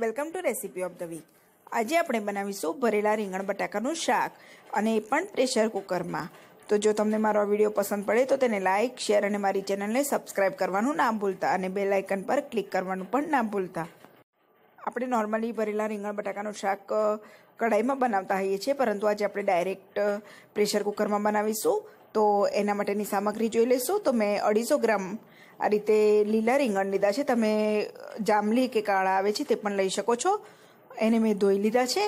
Welcome to recipe of the week. આજે આપણે બનાવીશું ભરેલા રીંગણ બટાકાનું શાક અને એ પણ પ્રેશર કુકરમાં. તો જો તમને મારો વીડિયો પસંદ પડે તો તેને લાઇક શેર અને મારી ચેનલને સબસ્ક્રાઇબ કરવાનું ના ભૂલતા અને બેલ આઇકન પર ક્લિક કરવાનું પણ ના ભૂલતા. આપણે નોર્મલી ભરેલા રીંગણ બટાકાનું શાક કઢાઈમાં બનાવતા હોઈએ છીએ, પરંતુ આજે આપણે ડાયરેક્ટ પ્રેશર કુકરમાં બનાવીશું. તો એના માટેની સામગ્રી જોઈ લઈશું તો મેં અઢીસો ગ્રામ આ રીતે લીલા રીંગણ લીધા છે. તમે જાંબલી કે કાળા આવે છે તે પણ લઈ શકો છો. એને મેં ધોઈ લીધા છે.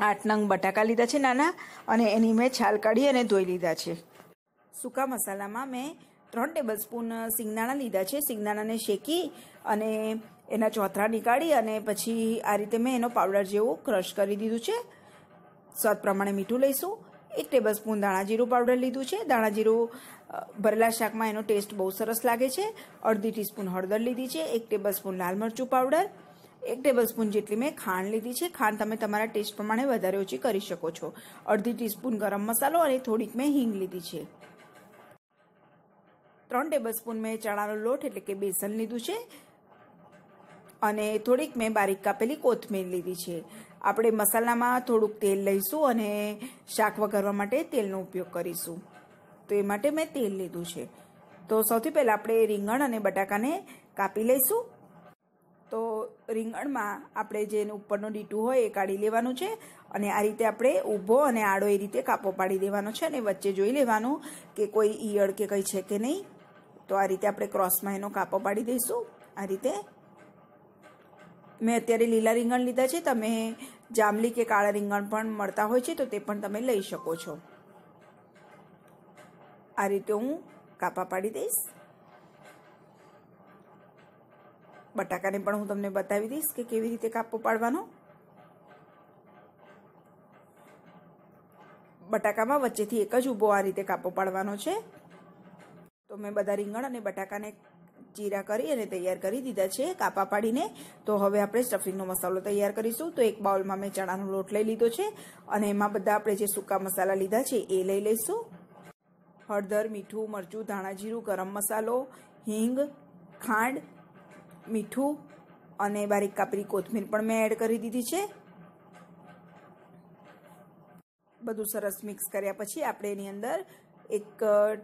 આઠ નંગ બટાકા લીધા છે નાના અને એની મેં છાલ કાઢી અને ધોઈ લીધા છે. સૂકા મસાલામાં મેં ત્રણ ટેબલ સ્પૂન સિંગદાણા લીધા છે. સિંગદાણાને શેકી અને એના ચોથરા નીકાળી અને પછી આ રીતે મેં એનો પાવડર જેવો ક્રશ કરી દીધું છે. સ્વાદ પ્રમાણે મીઠું લઈશું. એક ટેબલ સ્પૂન દાણા જીરું પાવડર લીધું છે. દાણા જીરું ભરેલા શાકમાં એનો ટેસ્ટ બહુ સરસ લાગે છે. અડધી ટીસ્પૂન હળદર લીધી છે. એક ટેબલ સ્પૂન લાલ મરચું પાવડર એક ટેબલ સ્પૂન જેટલી મેં ખાંડ લીધી છે. ખાંડ તમે તમારા ટેસ્ટ પ્રમાણે વધારે ઓછી કરી શકો છો. અડધી ટીસ્પૂન ગરમ મસાલો અને થોડીક મેં હિંગ લીધી છે. ત્રણ ટેબલ સ્પૂન મેં ચણાનો લોટ, એટલે કે બેસન લીધું છે. અને થોડીક મેં બારીક કાપેલી કોથમીર લીધી છે. આપણે મસાલામાં થોડુંક તેલ લઈશું અને શાક વઘારવા માટે તેલનો ઉપયોગ કરીશું. તો એ માટે મેં તેલ લીધું છે. તો સૌથી પહેલાં આપણે રીંગણ અને બટાકાને કાપી લઈશું. તો રીંગણમાં આપણે જે ઉપરનું ડીટું હોય એ કાઢી લેવાનું છે અને આ રીતે આપણે ઊભો અને આડો એ રીતે કાપો પાડી દેવાનો છે અને વચ્ચે જોઈ લેવાનું કે કોઈ ઈયળ કે કંઈ છે કે નહીં. તો આ રીતે આપણે ક્રોસમાં એનો કાપો પાડી દઈશું. આ રીતે મેં અત્યારે લીલા રીંગણ લીધા છે. તમે જાંબલી કે કાળા રીંગણ પણ મળતા હોય છે, તો તે પણ તમે લઈ શકો છો. આ રીતે હું કાપા પાડી દઈશ. બટાકાને પણ હું તમને બતાવી દઈશ કે કેવી રીતે કાપો પાડવાનો. બટાકામાં વચ્ચેથી એક જ ઊભો આ રીતે કાપો પાડવાનો છે. તો મેં બધા રીંગણ અને બટાકાને ચીરા કરી અને તૈયાર કરી દીધા છે કાપા પાડીને. તો હવે આપણે સ્ટફિંગનો મસાલો તૈયાર કરીશું. તો એક બાઉલમાં મેં ચણાનો લોટ લઈ લીધો છે અને એમાં બધા આપણે જે સૂકા મસાલા લીધા છે એ લઈ લઈશું. હળદર, મીઠું, મરચું, ધાણા જીરું, ગરમ મસાલો, હિંગ, ખાંડ, મીઠું અને બારીક કાપરી કોથમીર પણ મેં એડ કરી દીધી છે. બધું સરસ મિક્સ કર્યા પછી આપણે એની અંદર એક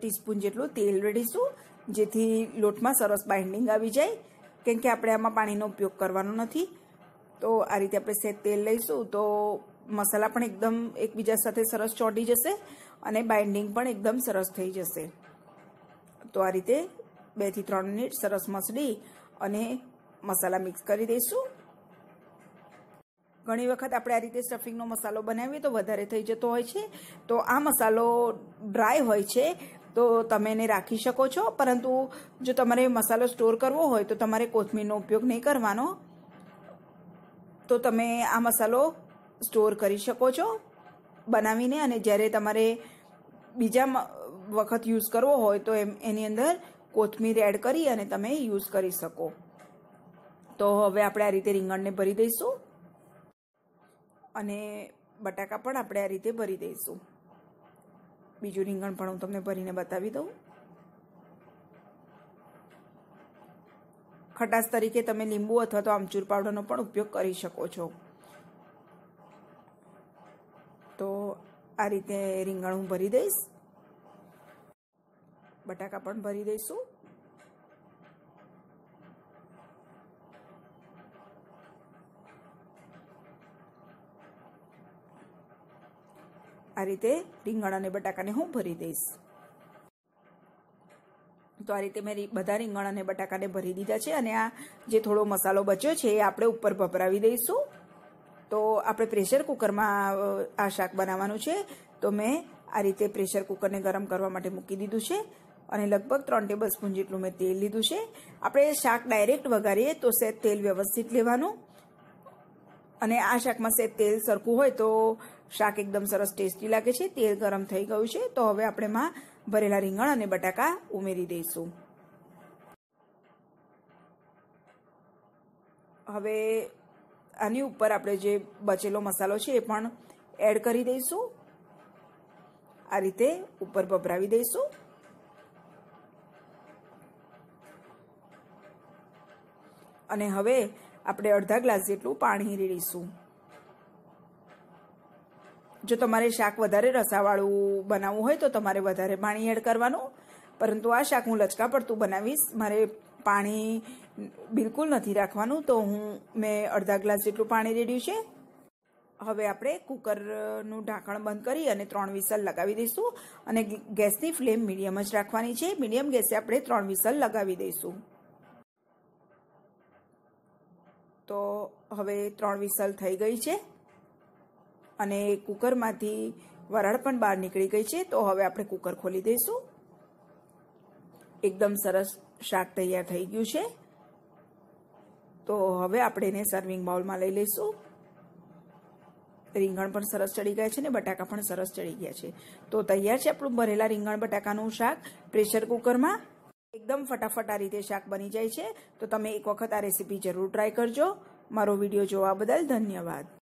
ટીસ્પૂન જેટલું તેલ રેડીશું, જેથી લોટમાં સરસ બાઇન્ડિંગ આવી જાય, કેમ કે આપણે આમાં પાણીનો ઉપયોગ કરવાનો નથી. તો આ રીતે આપણે સેજ તેલ લઈશું, તો મસાલા પણ એકદમ એકબીજા સાથે સરસ ચોંટી જશે અને બાઇન્ડિંગ પણ એકદમ સરસ થઈ જશે. તો આ રીતે બેથી ત્રણ મિનિટ સરસ મસળી અને મસાલા મિક્સ કરી દઈશું. ઘણી વખત આપણે આ રીતે સ્ટફિંગનો મસાલો બનાવીએ તો વધારે થઈ જતો હોય છે. તો આ મસાલો ડ્રાય હોય છે, તો તમે એને રાખી શકો છો. પરંતુ જો તમારે મસાલો સ્ટોર કરવો હોય તો તમારે કોથમીરનો ઉપયોગ નહીં કરવાનો. તો તમે આ મસાલો સ્ટોર કરી શકો છો બનાવીને. અને જ્યારે તમારે બીજા વખત યુઝ કરવો હોય તો એમ, એની અંદર કોથમીર એડ કરી અને તમે યુઝ કરી શકો. તો હવે આપણે આ રીતે રીંગણને ભરી દઈશું. અને બટાકા પણ આપણે આ રીતે ભરી દઈશું. બીજું રીંગણ પણ હું તમને ભરીને બતાવી દઉં. ખટાશ તરીકે તમે લીંબુ અથવા તો આમચૂર પાવડરનો પણ ઉપયોગ કરી શકો છો. તો આ રીતે રીંગણ હું ભરી દઈશ. બટાકા પણ ભરી દઈશું. આ રીતે રીંગણ અને બટાકાને હું ભરી દઈશ. તો આ રીતે મેં બધા રીંગણ અને બટાકાને ભરી દીધા છે અને આ જે થોડો મસાલો બચ્યો છે એ આપણે ઉપર ભભરાવી દઈશું. તો આપણે પ્રેશર કુકરમાં આ શાક બનાવવાનું છે. તો મેં આ રીતે પ્રેશર કુકરને ગરમ કરવા માટે મૂકી દીધું છે અને લગભગ ત્રણ ટેબલ સ્પૂન જેટલું મેં તેલ લીધું છે. આપણે શાક ડાયરેક્ટ વઘારીએ તો સેજ તેલ વ્યવસ્થિત લેવાનું. અને આ શાકમાં સેજ તેલ સરખું હોય તો શાક એકદમ સરસ ટેસ્ટી લાગે છે, તેલ ગરમ થઈ ગયું છે, તો હવે આપણે માં ભરેલા રીંગણ અને બટાકા ઉમેરી દઈશું. હવે આની ઉપર આપણે જે બચેલો મસાલો છે એ પણ એડ કરી દઈશું. આ રીતે ઉપર ભભરાવી દઈશું. અને હવે આપણે અડધા ગ્લાસ જેટલું પાણી રેડીશું. જો તમારે શાક વધારે રસાવાળું બનાવવું હોય તો તમારે વધારે પાણી એડ કરવાનું. પરંતુ આ શાક હું લચકા પડતું બનાવીશ. મારે પાણી બિલકુલ નથી રાખવાનું, તો હું મેં અડધા ગ્લાસ જેટલું પાણી રેડ્યું છે. હવે આપણે કુકરનું ઢાંકણ બંધ કરી અને ત્રણ વિસલ લગાવી દઈશું અને ગેસની ફ્લેમ મીડિયમ જ રાખવાની છે. મીડિયમ ગેસે આપણે ત્રણ વિસલ લગાવી દઈશું. તો હવે ત્રણ વિસલ થઈ ગઈ છે. અને કુકરમાંથી વરાળ પણ બહાર નીકળી ગઈ છે, તો હવે આપણે કુકર ખોલી દઈશું. એકદમ સરસ શાક તૈયાર થઈ ગયું છે. તો હવે આપણે એને સર્વિંગ બાઉલમાં લઈ લઈશું. રીંગણ પણ સરસ ચડી ગયા છે ને, બટાકા પણ સરસ ચડી ગયા છે. તો તૈયાર છે આપણું ભરેલા રીંગણ બટાકાનું શાક પ્રેશર કુકરમાં. એકદમ ફટાફટ આ રીતે શાક બની જાય છે. તો તમે એક વખત આ રેસીપી જરૂર ટ્રાય કરજો. મારો વીડિયો જોવા બદલ ધન્યવાદ.